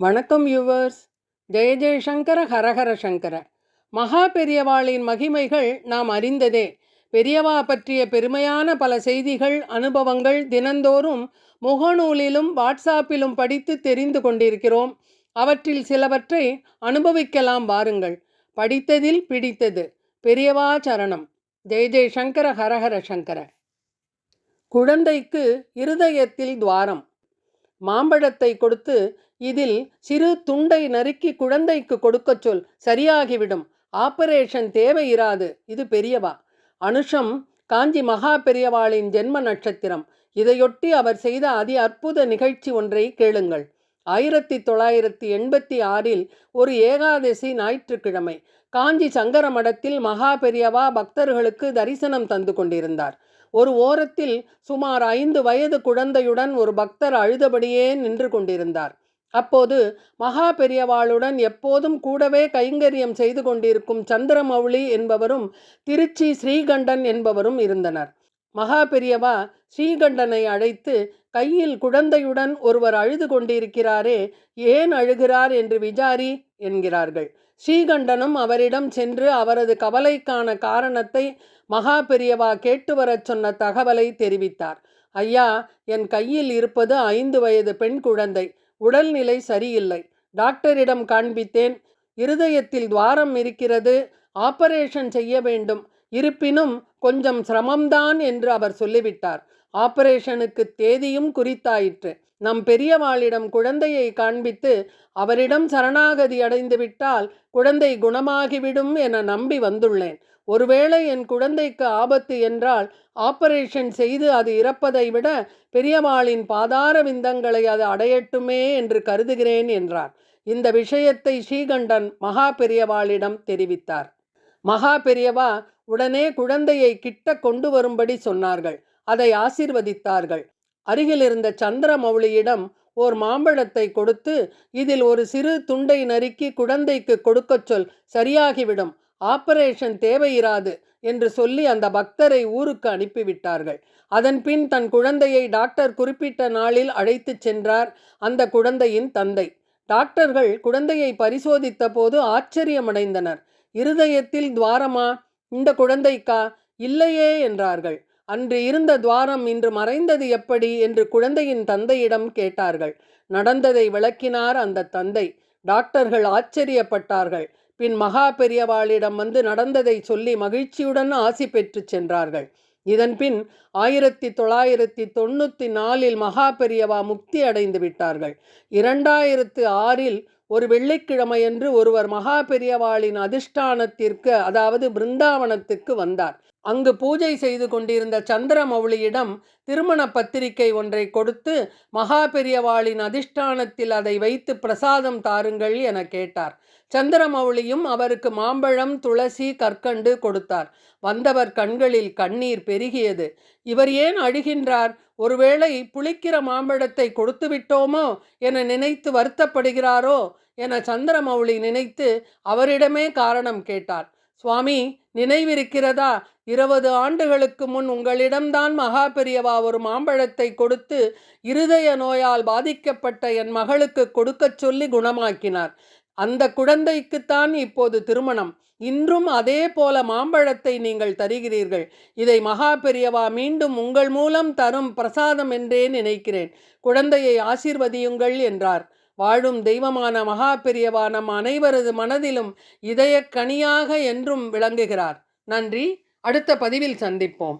வணக்கம் யுவர்ஸ் ஜெய ஜெயசங்கர ஹரஹர சங்கர. மகா பெரியவாளின் மகிமைகள் நாம் அறிந்ததே. பெரியவா பற்றிய பெருமையான பல செய்திகள் அனுபவங்கள் தினந்தோறும் முகநூலிலும் வாட்ஸ்ஆப்பிலும் படித்து தெரிந்து கொண்டிருக்கிறோம். அவற்றில் சிலவற்றை அனுபவிக்கலாம் வாருங்கள். படித்ததில் பிடித்தது. பெரியவா சரணம். ஜெய ஜெயசங்கர ஹரஹர சங்கர. குழந்தைக்கு இருதயத்தில் துவாரம். மாம்பழத்தை கொடுத்து இதில் சிறு துண்டை நறுக்கி குழந்தைக்கு கொடுக்கச் சொல். சரியாகிவிடும். ஆபரேஷன் தேவையிராது இது பெரியவா. அனுஷம் காஞ்சி மகா பெரியவாளின் ஜென்ம நட்சத்திரம். இதையொட்டி அவர் செய்த அதி அற்புத நிகழ்ச்சி ஒன்றை கேளுங்கள். ஆயிரத்தி தொள்ளாயிரத்தி எண்பத்தி ஆறில் ஒரு ஏகாதசி ஞாயிற்றுக்கிழமை காஞ்சி சங்கர மடத்தில் மகா பெரியவா பக்தர்களுக்கு தரிசனம் தந்து கொண்டிருந்தார். ஒரு ஓரத்தில் சுமார் ஐந்து வயது குழந்தையுடன் ஒரு பக்தர் அழுதபடியே நின்று கொண்டிருந்தார். அப்போது மகா பெரியவாளுடன் எப்போதும் கூடவே கைங்கரியம் செய்து கொண்டிருக்கும் சந்திரமௌலி என்பவரும் திருச்சி ஸ்ரீகண்டன் என்பவரும் இருந்தனர். மகா பெரியவா ஸ்ரீகண்டனை அழைத்து கையில் குழந்தையுடன் ஒருவர் அழுது கொண்டிருக்கிறாரே ஏன் அழுகிறார் என்று விசாரி என்கிறார்கள். ஸ்ரீகண்டனும் அவரிடம் சென்று அவரது கவலைக்கான காரணத்தை மகா பெரியவா கேட்டு வரச் சொன்ன தகவலை தெரிவித்தார். ஐயா என் கையில் இருப்பது ஐந்து வயது பெண் குழந்தை. உடல்நிலை சரியில்லை. டாக்டரிடம் காண்பித்தேன் இருதயத்தில் துவாரம் இருக்கிறது ஆபரேஷன் செய்ய வேண்டும். இருப்பினும் கொஞ்சம் சிரமம்தான் என்று அவர் சொல்லிவிட்டார். ஆபரேஷனுக்கு தேதியும் குறித்தாயிற்று. நம் பெரியவாளிடம் குழந்தையை காண்பித்து அவரிடம் சரணாகதி அடைந்து விட்டால் குழந்தை குணமாகிவிடும் என நம்பி வந்துள்ளேன். ஒருவேளை என் குழந்தைக்கு ஆபத்து என்றால் ஆபரேஷன் செய்து அது இறப்பதை விட பெரியவாளின் பாதார விந்தங்களை அது அடையட்டுமே என்று கருதுகிறேன் என்றார். இந்த விஷயத்தை ஸ்ரீகண்டன் மகா பெரியவாளிடம் தெரிவித்தார். மகா பெரியவா உடனே குழந்தையை கிட்ட கொண்டு வரும்படி சொன்னார்கள். அதை ஆசிர்வதித்தார்கள். அருகில் இருந்த சந்திரமௌலியிடம் ஓர் மாம்பழத்தை கொடுத்து இதில் ஒரு சிறு துண்டை நறுக்கி குழந்தைக்கு கொடுக்கச் சொல் சரியாகிவிடும். ஆபரேஷன் தேவையிராது என்று சொல்லி அந்த பக்தரை ஊருக்கு அனுப்பிவிட்டார்கள். அதன் பின் தன் குழந்தையை டாக்டர் குறிப்பிட்ட நாளில் அழைத்துச் சென்றார் அந்த குழந்தையின் தந்தை. டாக்டர்கள் குழந்தையை பரிசோதித்த போது ஆச்சரியமடைந்தனர். இருதயத்தில் துவாரமா? இந்த குழந்தைக்கா? இல்லையே என்றார்கள். அன்று இருந்த துவாரம் இன்று மறைந்தது எப்படி? என்று குழந்தையின் தந்தையிடம் கேட்டார்கள். நடந்ததை விளக்கினார் அந்த தந்தை. டாக்டர்கள் ஆச்சரியப்பட்டார்கள். பின் மகா பெரியவாளிடம் வந்து நடந்ததை சொல்லி மகிழ்ச்சியுடன் ஆசி பெற்று சென்றார்கள். இதன்பின் ஆயிரத்தி தொள்ளாயிரத்தி தொண்ணூற்றி நாலில் மகா பெரியவா முக்தி அடைந்து விட்டார்கள். இரண்டாயிரத்து ஆறில் ஒரு வெள்ளிக்கிழமையன்று ஒருவர் மகா பெரியவாளின் அதிஷ்டானத்திற்கு அதாவது பிருந்தாவனத்துக்கு வந்தார். அங்கு பூஜை செய்து கொண்டிருந்த சந்திரமௌலியிடம் திருமண பத்திரிகை ஒன்றை கொடுத்து மகா பெரியவாளின் அதிஷ்டானத்தில் அதை வைத்து பிரசாதம் தாருங்கள் என கேட்டார். சந்திரமௌலியும் அவருக்கு மாம்பழம் துளசி கற்கண்டு கொடுத்தார். வந்தவர் கண்களில் கண்ணீர் பெருகியது. இவர் ஏன் அழுகின்றார்? ஒருவேளை புளிக்கிற மாம்பழத்தை கொடுத்து விட்டோமோ என நினைத்து வருத்தப்படுகிறாரோ? என சந்திரமௌலி நினைத்து அவரிடமே காரணம் கேட்டார். சுவாமி நினைவிருக்கிறதா? இருபது ஆண்டுகளுக்கு முன் உங்களிடம்தான் மகா பெரியவா ஒரு மாம்பழத்தை கொடுத்து இருதய நோயால் பாதிக்கப்பட்ட என் மகளுக்கு கொடுக்கச் சொல்லி குணமாக்கினார். அந்த குழந்தைக்குத்தான் இப்போது திருமணம். இன்றும் அதே போல மாம்பழத்தை நீங்கள் தருகிறீர்கள். இதை மகா பெரியவா மீண்டும் உங்கள் மூலம் தரும் பிரசாதம் என்றே நினைக்கிறேன். குழந்தையை ஆசீர்வதியுங்கள் என்றார். வாழும் தெய்வமான மகா பெரியவா நம் அனைவரது மனதிலும் இதய கனியாக என்றும் விளங்குகிறார். நன்றி. அடுத்த பதிவில் சந்திப்போம்.